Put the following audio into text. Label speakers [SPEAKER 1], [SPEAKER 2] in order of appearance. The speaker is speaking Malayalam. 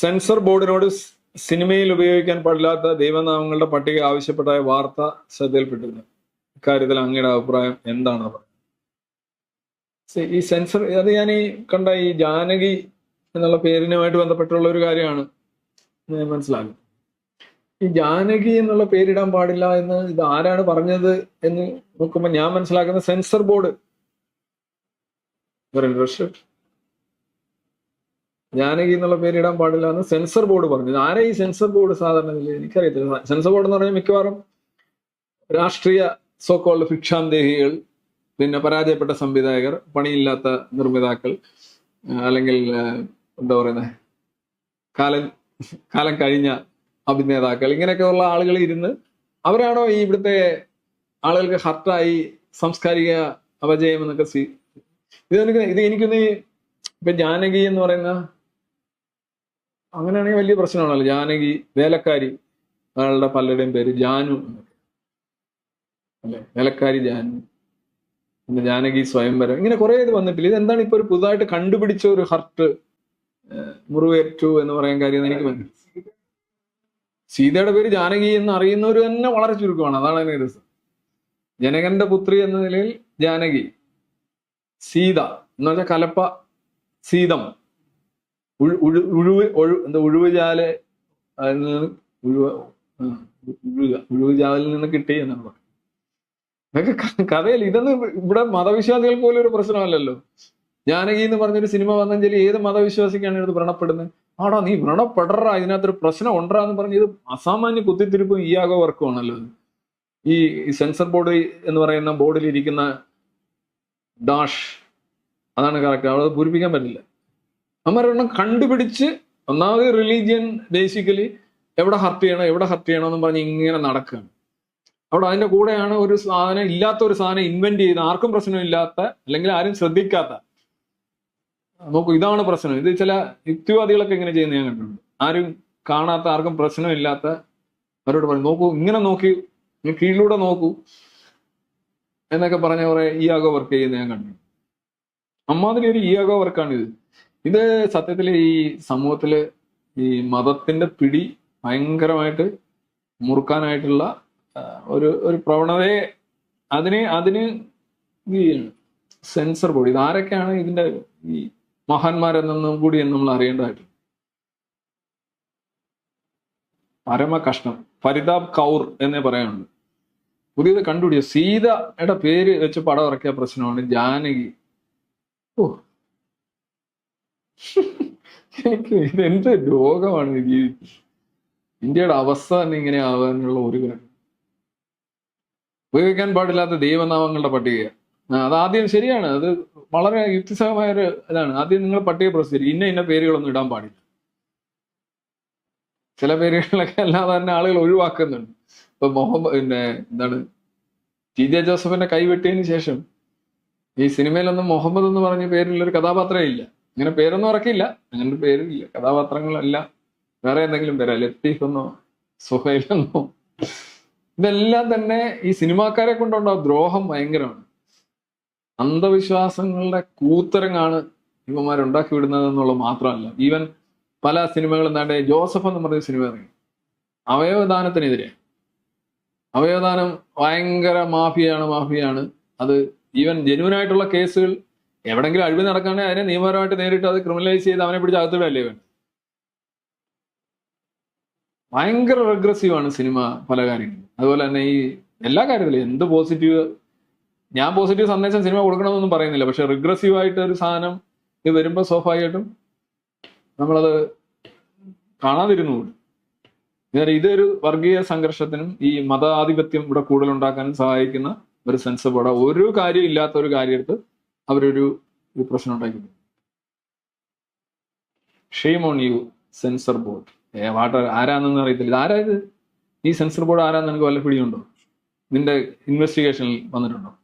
[SPEAKER 1] സെൻസർ ബോർഡിനോട് സിനിമയിൽ ഉപയോഗിക്കാൻ പാടില്ലാത്ത ദൈവനാമങ്ങളുടെ പട്ടിക ആവശ്യപ്പെട്ട വാർത്ത ശ്രദ്ധയിൽപ്പെട്ടിരുന്നു. ഇക്കാര്യത്തിൽ അങ്ങയുടെ അഭിപ്രായം എന്താണ്? ഈ സെൻസർ അത് ഞാൻ ഈ കണ്ട ഈ ജാനകി എന്നുള്ള പേരിനുമായിട്ട് ബന്ധപ്പെട്ടുള്ള ഒരു കാര്യമാണ് മനസ്സിലാകുന്നത് ഈ ജാനകി എന്നുള്ള പേരിടാൻ പാടില്ല എന്ന് ഇത് ആരാണ് പറഞ്ഞത് എന്ന് നോക്കുമ്പോൾ ഞാൻ മനസ്സിലാക്കുന്ന സെൻസർ ബോർഡ്. ജാനകി എന്നുള്ള പേര് ഇടാൻ പാടില്ല എന്ന് സെൻസർ ബോർഡ് പറഞ്ഞു. ആരാ ഈ സെൻസർ ബോർഡ് സാധാരണ എനിക്കറിയത്തില്ല. സെൻസർ ബോർഡ് എന്ന് പറഞ്ഞാൽ മിക്കവാറും രാഷ്ട്രീയ സോക്കോൾഡ് ഭിക്ഷാന്തേഹികൾ പിന്നെ പരാജയപ്പെട്ട സംവിധായകർ പണിയില്ലാത്ത നിർമ്മിതാക്കൾ അല്ലെങ്കിൽ എന്താ പറയുന്നത് കാലം കാലം കഴിഞ്ഞ അഭിനേതാക്കൾ ഇങ്ങനെയൊക്കെ ഉള്ള ആളുകൾ ഇരുന്ന് അവരാണോ ഈ ഇവിടുത്തെ ആളുകൾക്ക് ഹർട്ടായി സാംസ്കാരിക അപജയം എന്നൊക്കെ ഇത് എനിക്ക് ഇത് എനിക്കൊന്ന് ഇപ്പൊ ജാനകി എന്ന് പറയുന്ന അങ്ങനെയാണെങ്കിൽ വലിയ പ്രശ്നമാണല്ലോ ജാനകി വേലക്കാരി അയാളുടെ പലരുടെയും പേര് ജാനു. അല്ലെ? വേലക്കാരി ജാനു. പിന്നെ ജാനകി സ്വയംവരം. ഇങ്ങനെ കുറെ ഇത് വന്നിട്ടില്ല. ഇത് എന്താണ് ഇപ്പൊ ഒരു പുതുതായിട്ട് കണ്ടുപിടിച്ച ഒരു ഹർട്ട് മുറിവേറ്റു എന്ന് പറയാൻ കാര്യം എനിക്ക് മനസ്സിലായി. സീതയുടെ പേര് ജാനകി എന്ന് അറിയുന്നവർ തന്നെ വളരെ ചുരുക്കമാണ്. അതാണ് അതിന് രസം. ജനകന്റെ പുത്രി എന്ന നിലയിൽ ജാനകി സീത എന്ന് പറഞ്ഞാൽ കലപ്പ സീതം. ഉഴുവ് എന്താ ഉഴുവുചാൽ അതിൽ നിന്ന് ഉഴുവ ഉഴുവുചാലിൽ നിന്ന് കിട്ടി എന്നാണ് പറയുന്നത് കഥയിൽ ഇതൊന്നും ഇവിടെ മതവിശ്വാസികൾക്ക് പോലും ഒരു പ്രശ്നമല്ലല്ലോ. ജാനകി എന്ന് പറഞ്ഞൊരു സിനിമ വന്നെങ്കിൽ ഏത് മതവിശ്വാസിക്കാണ് ഇത് വ്രണപ്പെടുന്നത്? ആടാ നീ വ്രണപ്പെടറാ ഇതിനകത്തൊരു പ്രശ്നം ഉണ്ടാ എന്ന് പറഞ്ഞ് ഇത് അസാമാന്യ കുത്തിത്തിരിപ്പും ഈ ആകെ വർക്കുമാണല്ലോ ഈ സെൻസർ ബോർഡ് എന്ന് പറയുന്ന ബോർഡിൽ ഇരിക്കുന്ന ഡാഷ് അതാണ് കറക്റ്റ്. അവിടെ പൂരിപ്പിക്കാൻ പറ്റില്ല. അമ്മരെണ്ണം കണ്ടുപിടിച്ച് ഒന്നാമത് റിലീജിയൻ ബേസിക്കലി എവിടെ ഹർട്ട് ചെയ്യണം എവിടെ ഹർട്ട് ചെയ്യണം എന്ന് പറഞ്ഞ് ഇങ്ങനെ നടക്കുകയാണ്. അവിടെ അതിന്റെ കൂടെയാണ് ഒരു സാധനം ഇല്ലാത്ത ഒരു സാധനം ഇൻവെന്റ് ചെയ്ത് ആർക്കും പ്രശ്നമില്ലാത്ത അല്ലെങ്കിൽ ആരും ശ്രദ്ധിക്കാത്ത. നോക്കൂ ഇതാണ് പ്രശ്നം. ഇത് ചില യുക്തിവാദികളൊക്കെ ഇങ്ങനെ ചെയ്യുന്ന ഞാൻ കണ്ടിട്ടുണ്ട്. ആരും കാണാത്ത ആർക്കും പ്രശ്നമില്ലാത്ത അവരോട് പറയും നോക്കൂ ഇങ്ങനെ നോക്കി കീഴിലൂടെ നോക്കൂ എന്നൊക്കെ പറഞ്ഞ കുറെ ഇയാഗോ വർക്ക് ചെയ്യുന്ന ഞാൻ കണ്ടിട്ടുണ്ട്. അമ്മാതിരി ഒരു ഇയാഗോ വർക്കാണ് ഇത് ഇത് സത്യത്തിൽ ഈ സമൂഹത്തിൽ ഈ മതത്തിന്റെ പിടി ഭയങ്കരമായിട്ട് മുറുക്കാനായിട്ടുള്ള ഒരു ഒരു പ്രവണതയെ അതിന് അതിന് ഈ സെൻസർ ബോഡി ഇത് ആരൊക്കെയാണ് ഇതിന്റെ ഈ മഹാന്മാരെന്നും കൂടി നമ്മൾ അറിയേണ്ടതായിട്ട്? പരമ കഷ്ണം ഫരിതാബ് കൗർ എന്നേ പറയാനുണ്ട് പുതിയത് കണ്ടുപിടിച്ച? സീതയുടെ പേര് വെച്ച് പടം ഇറക്കിയ പ്രശ്നമാണ് ജാനകി. ഓ എനിക്ക് ഇത് എന്ത് രോഗമാണ് ഈ ഇന്ത്യയുടെ അവസാനം ഇങ്ങനെ ആവാനുള്ള ഒരു കാര്യം. ഉപയോഗിക്കാൻ പാടില്ലാത്ത ദൈവനാമങ്ങളുടെ പട്ടിക. അത് ആദ്യം ശരിയാണ്. അത് വളരെ യുക്തിസഹമായ ഒരു ഇതാണ്. ആദ്യം നിങ്ങൾ പട്ടിക പ്രസിദ്ധീകരിക്കും. ഇന്ന ഇന്ന പേരുകളൊന്നും ഇടാൻ പാടില്ല. ചില പേരുകളിലൊക്കെ അല്ലാതെ തന്നെ ആളുകൾ ഒഴിവാക്കുന്നുണ്ട്. ഇപ്പൊ മുഹമ്മദ് പിന്നെ എന്താണ്? ടി. ജെ. ജോസഫിന്റെ കൈവെട്ടിയതിന് ശേഷം ഈ സിനിമയിലൊന്നും മുഹമ്മദ് എന്ന് പറഞ്ഞ പേരിലൊരു കഥാപാത്രമേ ഇല്ല അങ്ങനെ പേരൊന്നും ഇറക്കില്ല അങ്ങനെ പേരില്ല. കഥാപാത്രങ്ങളല്ല വേറെ എന്തെങ്കിലും പേരാ. ലത്തീഫ് എന്നോ സുഹൈലെന്നോ. ഇതെല്ലാം തന്നെ ഈ സിനിമാക്കാരെ കൊണ്ടുണ്ടാവും ദ്രോഹം ഭയങ്കരമാണ്. അന്ധവിശ്വാസങ്ങളുടെ കൂത്തരങ്ങാണ് ഇവന്മാരുണ്ടാക്കി വിടുന്നത് എന്നുള്ളത് മാത്രമല്ല. ഈവൻ പല സിനിമകളും എന്താണ്ട് ജോസഫ് എന്ന് പറഞ്ഞ സിനിമ ഇറങ്ങി. അവയവദാനത്തിനെതിരെ. അവയവദാനം ഭയങ്കര മാഫിയാണ് മാഫിയാണ് അത് ഈവൻ ജെന്യൂൻ ആയിട്ടുള്ള കേസുകൾ എവിടെങ്കിലും അഴിമതി നടക്കുകയാണെങ്കിൽ അതിനെ നിയമപരമായിട്ട് നേരിട്ട് അത് ക്രിമിനലൈസ് ചെയ്ത് അവനെ പിടിച്ച് അകത്തിടല്ലേ ഇവൻ? ഭയങ്കര റെഗ്രസീവ് ആണ് സിനിമ പല കാര്യങ്ങളും. അതുപോലെ തന്നെ ഈ എല്ലാ കാര്യത്തിലും എന്ത് പോസിറ്റീവ് ഞാൻ പോസിറ്റീവ് സന്ദേശം സിനിമ കൊടുക്കണമെന്നൊന്നും പറയുന്നില്ല. പക്ഷെ റിഗ്രസീവ് ആയിട്ട് ഒരു സാധനം ഇത് വരുമ്പോൾ സ്വാഭാവികമായിട്ടും നമ്മളത് കാണാതിരുന്നു ഇതൊരു വർഗീയ സംഘർഷത്തിനും ഈ മതാധിപത്യം ഇവിടെ കൂടുതലുണ്ടാക്കാനും സഹായിക്കുന്ന ഒരു സെൻസ് ബോർഡ് ഒരു കാര്യം ഇല്ലാത്ത ഒരു കാര്യമെടുത്ത് അവരൊരു ഒരു പ്രശ്നം ഉണ്ടാക്കി shame on you censor board ഏ വാട്ടർ ആരാന്നൊന്നും അറിയത്തില്ല. ഇത് ആരാ ഇത്? ഈ സെൻസർ ബോർഡ് ആരാന്ന് നിനക്ക് വല്ല പിടിയുണ്ടോ? നിന്റെ ഇൻവെസ്റ്റിഗേഷനിൽ വന്നിട്ടുണ്ടോ?